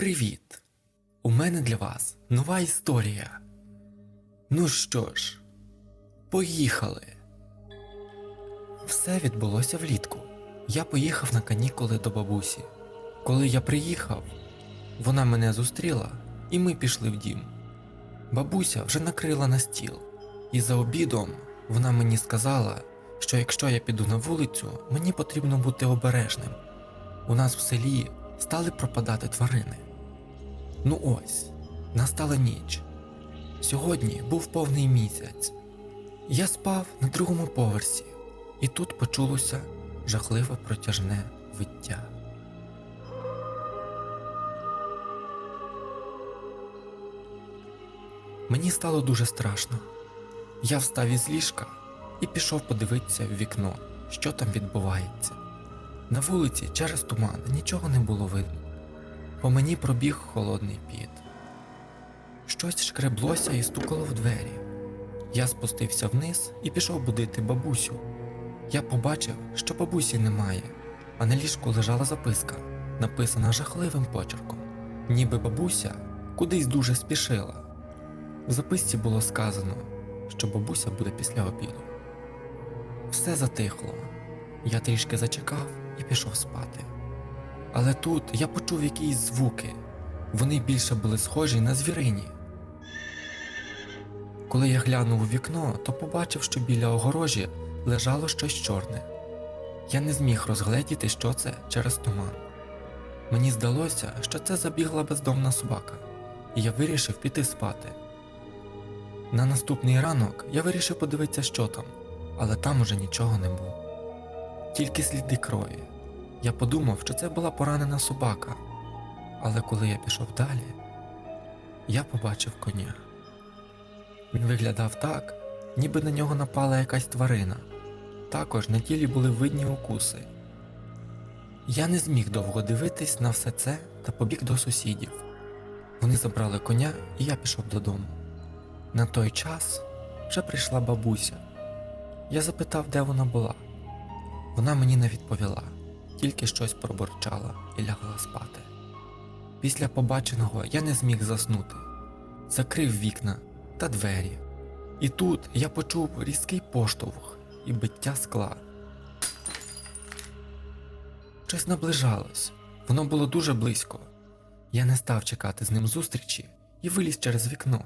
Привіт! У мене для вас нова історія. Ну що ж, поїхали. Все відбулося влітку. Я поїхав на канікули до бабусі. Коли я приїхав, вона мене зустріла, і ми пішли в дім. Бабуся вже накрила на стіл, і за обідом вона мені сказала, що якщо я піду на вулицю, мені потрібно бути обережним. У нас в селі стали пропадати тварини. Ну ось, настала ніч. Сьогодні був повний місяць. Я спав на другому поверсі, і тут почулося жахливе протяжне виття. Мені стало дуже страшно. Я встав із ліжка і пішов подивитися в вікно, що там відбувається. На вулиці через туман нічого не було видно. По мені пробіг холодний піт. Щось шкреблося і стукало в двері. Я спустився вниз і пішов будити бабусю. Я побачив, що бабусі немає, а на ліжку лежала записка, написана жахливим почерком, ніби бабуся кудись дуже спішила. В записці було сказано, що бабуся буде після обіду. Все затихло. Я трішки зачекав і пішов спати. Але тут я почув якісь звуки. Вони більше були схожі на звірині. Коли я глянув у вікно, то побачив, що біля огорожі лежало щось чорне. Я не зміг розгледіти, що це через туман. Мені здалося, що це забігла бездомна собака, і я вирішив піти спати. На наступний ранок я вирішив подивитися, що там, але там уже нічого не було. Тільки сліди крові. Я подумав, що це була поранена собака, але коли я пішов далі, я побачив коня. Він виглядав так, ніби на нього напала якась тварина. Також на тілі були видні укуси. Я не зміг довго дивитись на все це та побіг до сусідів. Вони забрали коня, і я пішов додому. На той час вже прийшла бабуся. Я запитав, де вона була. Вона мені не відповіла, тільки щось пробурчала і лягла спати. Після побаченого я не зміг заснути, закрив вікна та двері. І тут я почув різкий поштовх і биття скла. Щось наближалось, воно було дуже близько. Я не став чекати з ним зустрічі і виліз через вікно.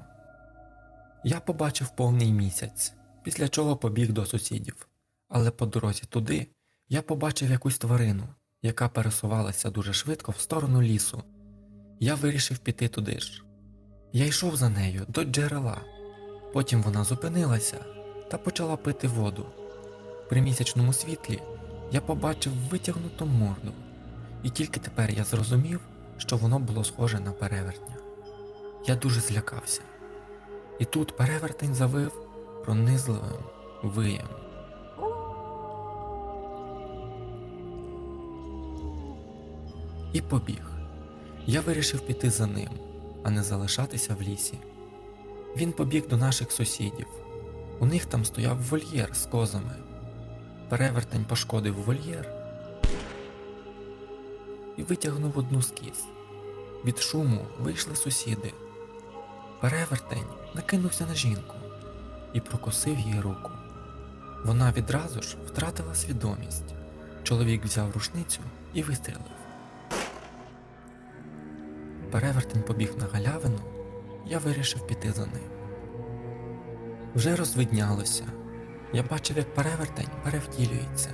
Я побачив повний місяць, після чого побіг до сусідів, але по дорозі туди я побачив якусь тварину, яка пересувалася дуже швидко в сторону лісу. Я вирішив піти туди ж. Я йшов за нею до джерела. Потім вона зупинилася та почала пити воду. При місячному світлі я побачив витягнуту морду, і тільки тепер я зрозумів, що воно було схоже на перевертня. Я дуже злякався. І тут перевертень завив пронизливим виєм. І побіг. Я вирішив піти за ним, а не залишатися в лісі. Він побіг до наших сусідів. У них там стояв вольєр з козами. Перевертень пошкодив вольєр і витягнув одну з кіз. Від шуму вийшли сусіди. Перевертень накинувся на жінку і прокусив їй руку. Вона відразу ж втратила свідомість. Чоловік взяв рушницю і вистрілив. Перевертень побіг на галявину, я вирішив піти за ним. Вже розвиднялося. Я бачив, як перевертень перевтілюється.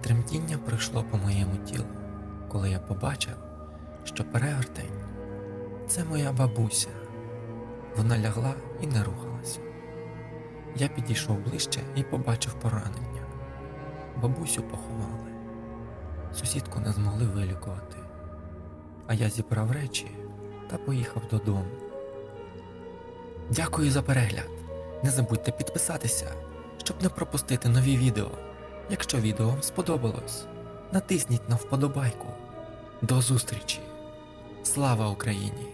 Тремтіння пройшло по моєму тілу, коли я побачив, що перевертень це моя бабуся. Вона лягла і не рухалася. Я підійшов ближче і побачив поранення. Бабусю поховали. Сусідку не змогли вилікувати. А я зібрав речі та поїхав додому. Дякую за перегляд. Не забудьте підписатися, щоб не пропустити нові відео. Якщо відео вам сподобалось, натисніть на вподобайку. До зустрічі! Слава Україні!